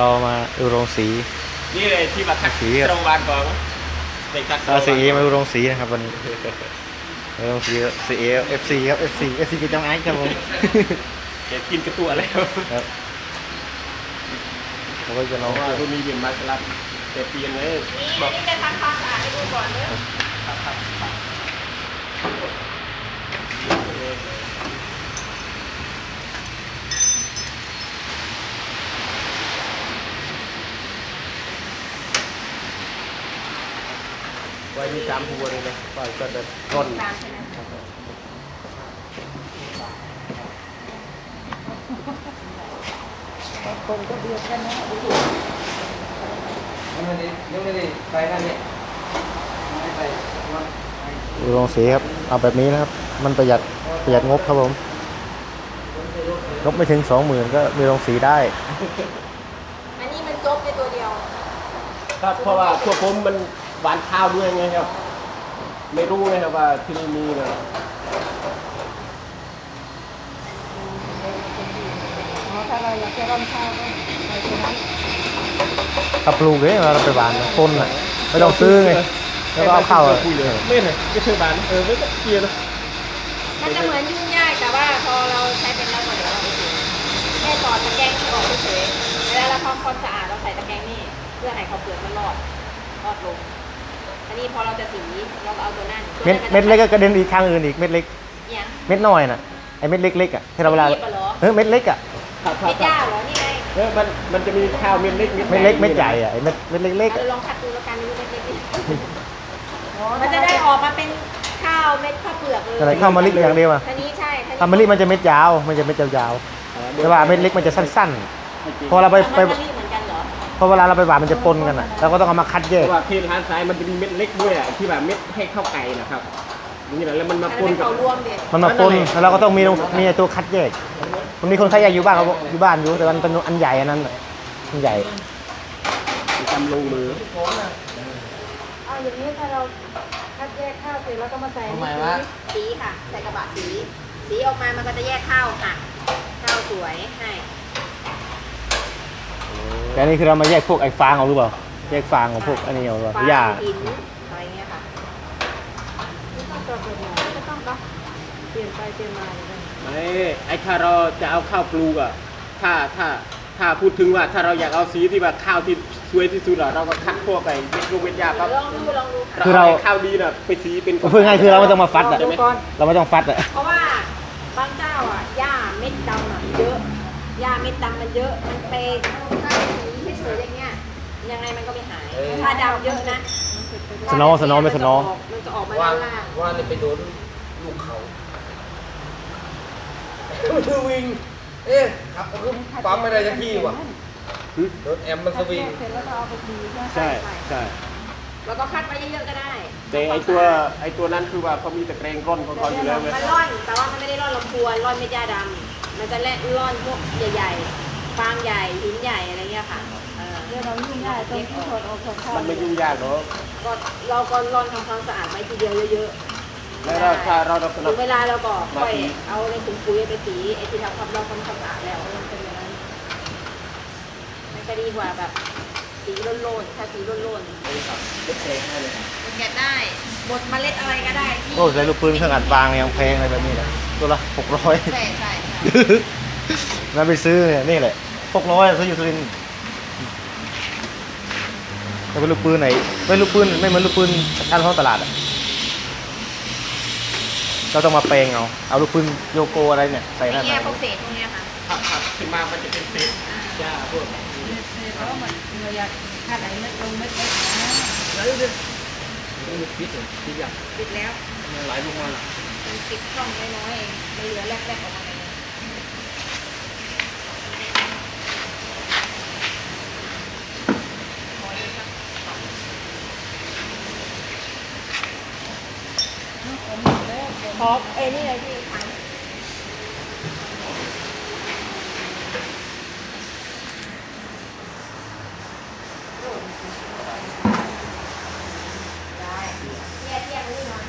เรามาดูโรงสี นี่เลยที่มาทักสีอะโรงพยาบาลก่อนเด็กทักเราสีมาดูโรงสีนะครับวันนี้โรงสีสีเอฟซีครับเอฟซีเอฟซีกิจจังไอ้ครับผมเด็กกินกระตัวแล้วครับเราก็จะเพน้องราะว่ารุ่นนี้เป็นมาสลับแต่เปลี่ยนเลยนี่บอกนี่จะทำความสะอาดให้ดูก่อนเนอะไว้มีสามหัวเลยนะปล่อยก็จะร่นตามใช่ไหมยังไม่ได้ยังไม่ได้ไปนั่นเนี่ยไม่ไปวันดูโรงสีครับ เอาแบบนี้นะครับ มันประหยัดประหยัดงบครับผมงบไม่ถึงสองหมื่นก็มีโรงสีได้ อันนี้มันจบในตัวเดียว ครับเพราะว่าพวกผมมัน หวานข้าวด้วยไงครับ ไม่รู้ไงครับว่าที่นี่มีนะอ๋อถ้าเราอยากจะร่อนข้าวก็ไปตรงนั้นถ้าปลูกเลยเวลาเราไปบานน่ะต้นอะไม่ต้องซื้อไงแล้วก็เอาเข้าอะคุยเลยไม่เลยไม่เชื่อบานเออไม่ต้องเกียร์นะมันจะเหมือนยุ่งยากแต่ว่าพอเราใช้เป็นแล้วก็เดี๋ยวเราไปดูแค่ตอดตะแกรงที่ออกเฉยๆเวลาเราทำความสะอาดเราใส่ตะแกรงนี่เพื่อให้เขาวเปลือกมันรอดรอดลง อันนี้พอเราจะสีเราก็เอาตัวนั่นตัวเม็ดนั้นเม็ดเล็กก็กระเด็นอีกทางอื่นอีกเม็ดเล็ก เนี่ยเม็ดน้อยน่ะไอ้เม็ดเล็กๆอะที่เราเวลารีบอะเหรอเออเม็ดเล็กอะครับครัเม็บดคหญ้ารับเหรอ นี่ไงเออมันมันจะมีข้าวเม็ดเล็กเม็ดเล็กเม็ดใหญ่อะไอ้เม็ดเม็ดเล็กๆเราอะลองคัดดูแล้วกันดูเม็ดเล็กดิมันจะได้ออกมาเป็นข้าวเม็ดข้าวเปลือกเลยอะไรข้าวมะลิอย่างเดียวอะทีนี้ใช่ทีนี้ข้าวมะลิมันจะเม็ดยาวมันจะเม็ดยาวๆแต่ว่าเม็ดเล็กมันจะสั้น ๆ พอเราไปมันไปมะลิเหมือนกัน เหรอพอเวลาเราไปหวานมันจะปนกันอะเราก็ต้องเอามาคัดแยเพก ราะว่าที่ร้านซ้ายมันจะมีเม็ดเล็กด้วยอะที่แบบเม็ดให้ข้าวไก่นะครับนี่แหละแล้วมันมาอันปนั้นนเป็นกับ เขารวมเด็ดมันมาปนแล้วเราก็ต้องมีมีไอ้ตัวคัดแยก มันมีคนคัดแยกอยู่บ้านเขาบอกอยู่บ้านอยู่แต่มันเป็นอันใหญ่อันนั้นน่ะอันใหญ่ทำลงมือเอาอย่างนี้ถ้าเราคัดแยกข้าวเสร็จแล้วก็มาใส่ทำไมวะสีค่ะ ใส่กระบะสี สีออกมามันก็จะแยกข้าวค่ะ ข้าวสวยให้ แต่อันนี่คือเรามาแยกพวกไอ้ฟางเอาหรือเปล่า แยกฟางของพวกอันนี้เอาหรือเปล่าฟางหญ้า หินอะไรเงี้ยค่ะไม่ต้องตัวเป็นไม่ต้องก็เปลี่ยนไปเปลี่ยนมาเลยไม่ไอ้ถ้าเราจะเอาข้าวปลูกอะถ้าถ้าถ้าพูดถึงว่าถ้าเราอยากเอาสีที่แบบข้าวที่สวยที่สุดอะเราก็คัดพวกไอ้เม็ดลูกเม็ดยาครับลองดูลองดูค่ะ คือเราอข้าวดีน่ะไปสีเป็นเพื่อง่ายคือเราไม่ต้องมาฟัดอะลองดูก่อนเราไม่ต้องฟัดอะเพราะว่าบางเจ้าอะหญ้าเม็ดดำอะเยอะหญ้าเม็ดดำมันเยอะ มันไปถ้าสีเฉยๆอย่างเงี้ย ยังไงมันก็ไม่หาย ถ้าดำเยอะนะสโนว์สโนว์ไม่สโนว์มันจะออกมาว่าด้านล่างว่าเลยไปโดนลูกเขามันคือวิ่ง เอ๊ะครับก็คือปั๊มไม่ได้สักทีว่ะโดนแอมมันสวิง เสร็จแล้วก็เอาไปสีใช่ไหมใช่ใช่แล้วก็คัดไปเยอะๆก็ได้แต่ไอตัวไอตัวนั้นคือว่าเขามีตะเกรงร่อนของเขาอยู่แล้วไงมันร่อน แต่ว่ามันไม่ได้ร่อนลำพวนร่อนเม็ดหญ้าดำ มันจะแล่ร่อนพวกใหญ่ๆฟางใหญ่หินใหญ่อะไรเงี้ยค่ะเออเดี๋ยวเรายุ่งได้ตรงที่ถอดออกถอดเข้ามันไม่ยุ่งยากหรอกก็เราก็ร่อนทำความสะอาดไว้ทีเดียวเยอะๆแล้วเราถ้าเราเราสนัถึบ งเวลาเราก็ค่อยมาสีเอาในถุงปุ๋ยไปสีไอ้ที่ทำความเราทำความสะอาดแล้วมันเป็นอย่างนั้นมันก็ดีกว่าแบบสีโล่นๆถ้าสีโล่นๆ มันแกะได้บดเมล็ดอะไรก็ได้ที่โอ้ใช้ลูกปืนเครื่องอัดฟางยังแพงอะไรแบบนี้เลยตัวละหกร้อย ใช่ใช่ นั่นไปซื้อเนี่ยนี่แหละหกร้อยซื้ออยู่สุรินทร์แต่เป็นลูกปืนไหนไม่ลูกปืนไม่เหมือนลูกปืนตามท้องตลาดอะเราต้องมาแปลงเอา เอาลูกปืนโยโกอะไรเนี่ยใส่หน้าไอ้หแง่นังพวกเศษพวกเนี้ยค่ะขับขับขึ้นมามันจะเป็นเศษหญ้าพวกเพราะว่ามันเราอยากขาดไอ้เม็ดลงเม็ดเล็กนะแล้วเดี๋ยวนี่พิษเหรอพิษอย่างปิดแล้วมันไหลลงมาล่ะมันปิดช่องน้อยๆเองมันเหลือแรกๆออกมาเลยพอดีสักสอง ขอเอ้นี่เลยพี่ถังได้เทียบเทียบนี่มา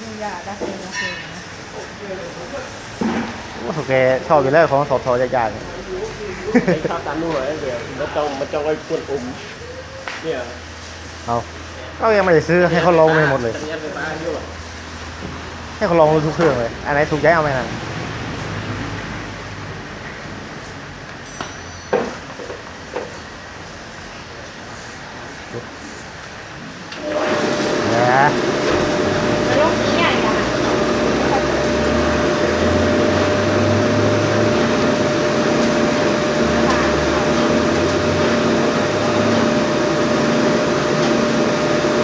ยุ่งยากได้เป็นโอเคนะโอ้โหแกชอบอยู่แล้วของสอทอยากๆเนี่ยไอ้ ข้าวตันนู่นเลยเดี๋ยวมันจ้องมันจ้องไอ้ควนอมเนี่ยเอาก็ยังไม่ได้ซื้อให้เขาลองเลยหมดเลย สัญญาณไฟฟ้าเยอะให้เขาลองดูทุกเครื่องเลย อันไหนถูกใจเอาไหมนั่นนะ แล้วโรคนี้ใหญ่อะ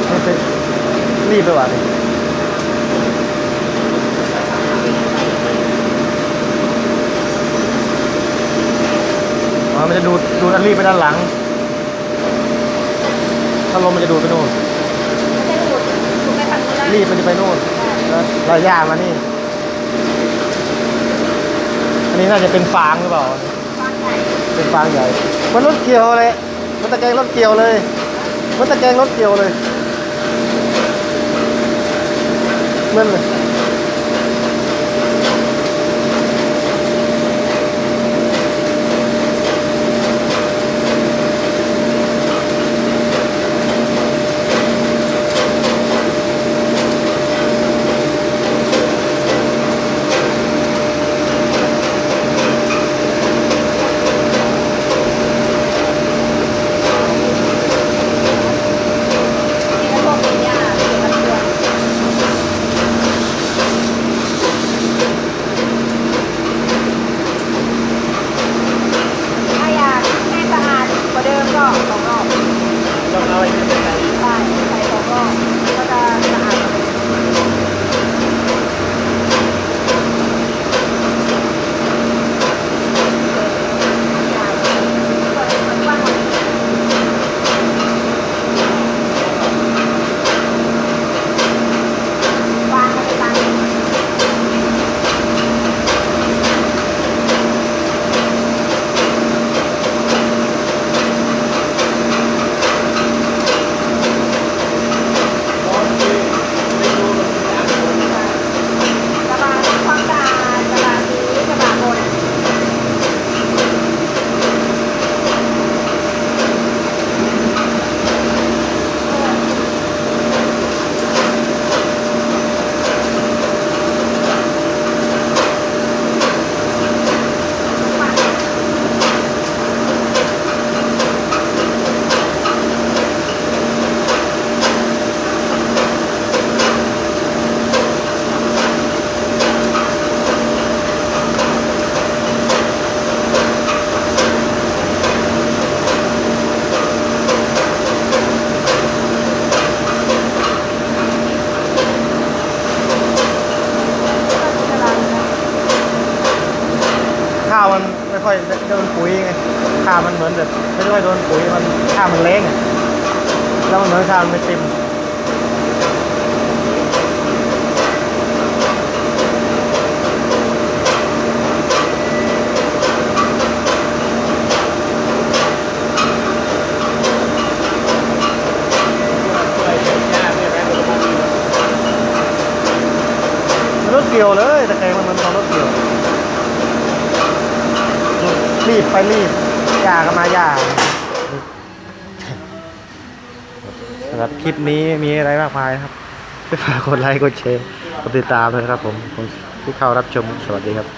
ไม่เป็น รีบไปว่ะนี่อ๋อมันจะดูดดูดอันรีบไปด้านหลัง ถ้าลมมันจะดูดไปนู่นมันจะดูดดูดไปทางนู้นแล้วรีบมันจะไปนู่นแล้วเราย่ามานี่ อันนี้น่าจะเป็นฟางหรือเปล่าฟางใหญ่เป็นฟางใหญ่ มันรถเกี่ยวเลย มันตะแกรงรถเกี่ยวเลย มันตะแกรงรถเกี่ยวเลย เค่อยโดนปุ๋ยไงข้าวมันเหมือนแบบไม่ค่อยโดนปุ๋ยมันข้าวมันเล้งอะแล้วมันเหมือนข้าวมันไม่เต็มเป็นยาเนี่ยนะรถเกี่ยวเลยแตะแกงมันเหมันของรถเกี่ยว รีบไปรีบอย่าก็มาอย่าสำหรับคลิปนี้มีอะไรมากมายครับฝากกดไลค์กดแชร์กดติดตามเลยครับผมผมที่เข้ารับชมสวัสดีครับ